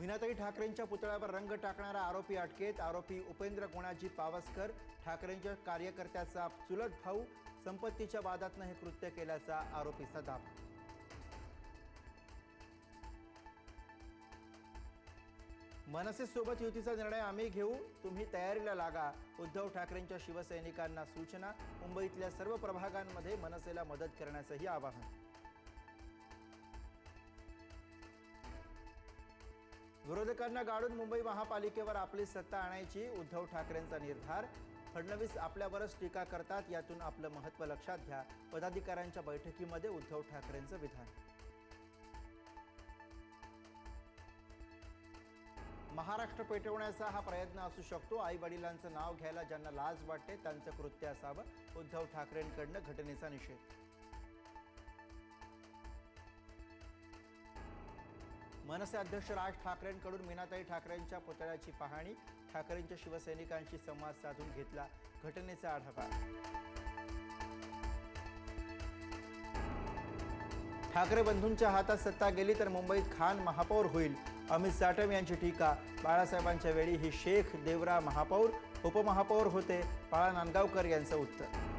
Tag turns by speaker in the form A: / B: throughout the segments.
A: मीनाताई ठाकरेंच्या पुतळ्यावर रंग टाकणारा आरोपी अटकेत. आरोपी उपेंद्र गुणाजी पावसकर ठाकरेंच्या कार्यकर्त्याचा चुलत भाऊ संपत्तीच्या वादातनं हे कृत्य केल्याचा आरोपीचा दावा. मनसेसोबत युतीचा निर्णय आम्ही घेऊ. तुम्ही तयारीला लागा. उद्धव ठाकरेंच्या शिवसैनिकांना सूचना. मुंबईतल्या सर्व प्रभागांमध्ये मनसेला मदत करण्याचंही आवाहन. विरोधकांना गाडून मुंबई महापालिकेवर आपली सत्ता आणायची उद्धव ठाकरेंचा निर्धार. फडणवीस आपल्यावरच टीका करतात यातून आपलं महत्त्व लक्षात घ्या. पदाधिकाऱ्यांच्या बैठकीमध्ये उद्धव ठाकरेंचं विधान. महाराष्ट्र पेटवण्याचा हा प्रयत्न असू शकतो. आई वडिलांचं नाव घ्यायला ज्यांना लाज वाटते त्यांचं कृत्य असावं. उद्धव ठाकरेंकडनं घटनेचा निषेध. मनसे अध्यक्ष राज ठाकरेंकडून मीनाताई ठाकरेंच्या पुतळ्याची पाहणी ठाकरेंच्या शिवसैनिकांशी संवाद साधून घेतला घटनेचा आढावा. ठाकरे बंधूंच्या हातात सत्ता गेली तर मुंबईत खान महापौर होईल. अमित साटम यांची टीका बाळासाहेबांच्या वेळी ही शेख देवरा महापौर उपमहापौर होते. बाळा नांदगावकर यांचं उत्तर.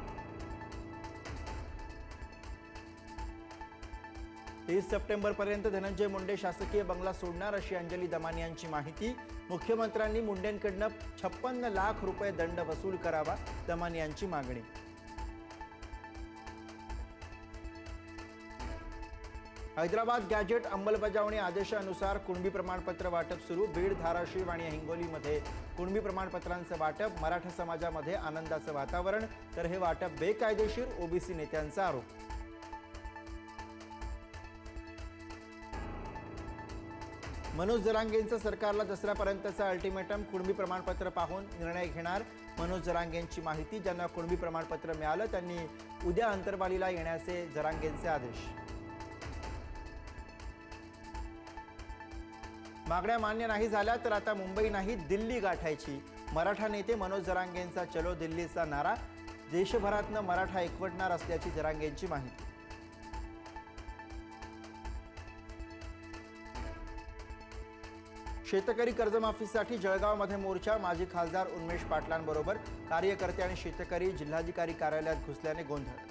A: तीस सप्टेंबरपर्यंत धनंजय मुंडे शासकीय बंगला सोडणार अशी अंजली दमानी यांची माहिती. मुख्यमंत्र्यांनी मुंडेंकडनं छप्पन्न लाख रुपये दंड वसूल करावा दमानी यांची मागणी. हैदराबाद गॅजेट अंमलबजावणी आदेशानुसार कुणबी प्रमाणपत्र वाटप सुरू बीड धाराशिव आणि हिंगोलीमध्ये कुणबी प्रमाणपत्रांचं वाटप मराठा समाजामध्ये आनंदाचं वातावरण तर हे वाटप बेकायदेशीर ओबीसी नेत्यांचा आरोप. मनोज जरांगेंचं सरकारला दसऱ्यापर्यंतचं अल्टिमेटम कुणबी प्रमाणपत्र पाहून निर्णय घेणार. मनोज जरांगेंची माहिती ज्यांना कुणबी प्रमाणपत्र मिळालं त्यांनी उद्या अंतरवालीला येण्याचे जरांगेंचे आदेश. मागण्या मान्य नाही झाल्या तर आता मुंबई नाही दिल्ली गाठायची. मराठा नेते मनोज जरांगेंचा चलो दिल्लीचा नारा. देशभरातनं मराठा एकवटणार असल्याची जरांगेंची माहिती. शेतकरी कर्जमाफीसाठी जळगावमध्ये मोर्चा माजी खासदार उन्मेश पाटलांबरोबर. कार्यकर्ते आणि शेतकरी जिल्हाधिकारी कार्यालयात घुसल्याने गोंधळ.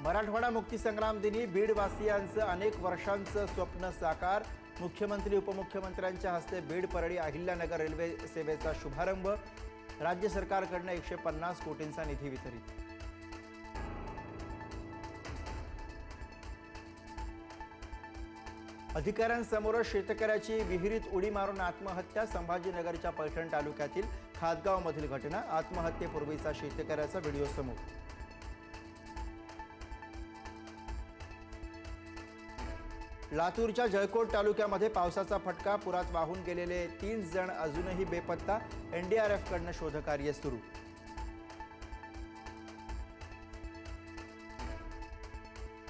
A: मराठवाडा मुक्तीसंग्राम दिनी बीडवासियांचं अनेक वर्षांचं स्वप्न साकार. मुख्यमंत्री उपमुख्यमंत्र्यांच्या हस्ते बीड परळी अहिल्यानगर रेल्वे सेवेचा शुभारंभ. राज्य सरकारकडनं एकशे पन्नास कोटींचा निधी वितरित. अधिकाऱ्यांसमोर शेतकऱ्याची विहिरीत उडी मारून आत्महत्या संभाजीनगरच्या पैठण तालुक्यातील खादगावमधील घटना आत्महत्येपूर्वीचा शेतकऱ्याचा व्हिडिओ समोर. लातूरच्या जळकोट तालुक्यामध्ये पावसाचा फटका पुरात वाहून गेलेले तीन जण अजूनही बेपत्ता एनडीआरएफकडनं शोधकार्य सुरू.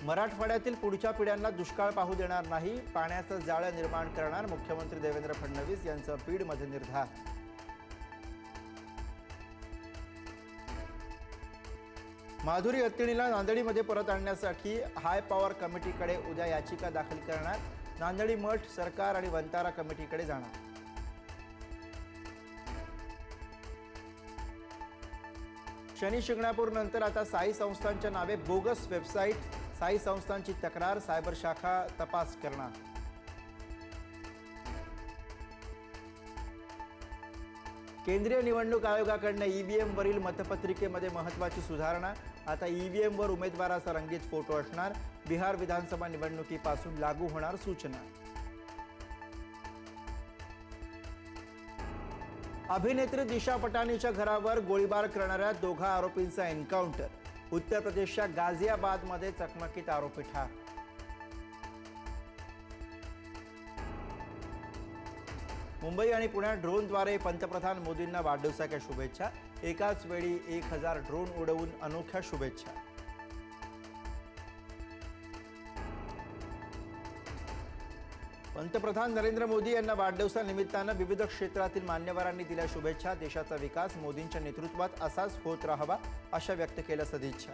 A: मराठवाड्यातील पुढच्या पिढ्यांना दुष्काळ पाहू देणार नाही पाण्याचं जाळं निर्माण करणार मुख्यमंत्री देवेंद्र फडणवीस यांचं बीडमध्ये निर्धार. माधुरी अत्तिणीला नांदेडीमध्ये परत आणण्यासाठी हाय पॉवर कमिटीकडे उद्या याचिका दाखल करणार. नांदेडी मठ सरकार आणि वंतारा कमिटीकडे जाणार. शनी शिंगणापूर नंतर आता साई संस्थांच्या नावे बोगस वेबसाईट साई संस्थांची तक्रार सायबर शाखा तपास करणार. केंद्रीय निवडणूक आयोगाकडनं ईव्हीएम वरील मतपत्रिकेमध्ये महत्वाची सुधारणा. आता ईव्हीएम वर उमेदवाराचा रंगीत फोटो असणार. बिहार विधानसभा निवडणुकीपासून लागू होणार सूचना. अभिनेत्री दिशा पटानीच्या घरावर गोळीबार करणाऱ्या दोघा आरोपींचा एन्काउंटर. उत्तर प्रदेशच्या गाझियाबादमध्ये चकमकीत आरोपी ठार. मुंबई आणि पुण्यात ड्रोनद्वारे पंतप्रधान मोदींना वाढदिवसाच्या शुभेच्छा. एकाच वेळी एक हजार ड्रोन उडवून अनोख्या शुभेच्छा. पंतप्रधान नरेंद्र मोदी यांना वाढदिवसानिमित्तानं विविध क्षेत्रातील मान्यवरांनी दिल्या शुभेच्छा. देशाचा विकास मोदींच्या नेतृत्वात असाच होत राहावा अशा व्यक्त केल्या सदिच्छा.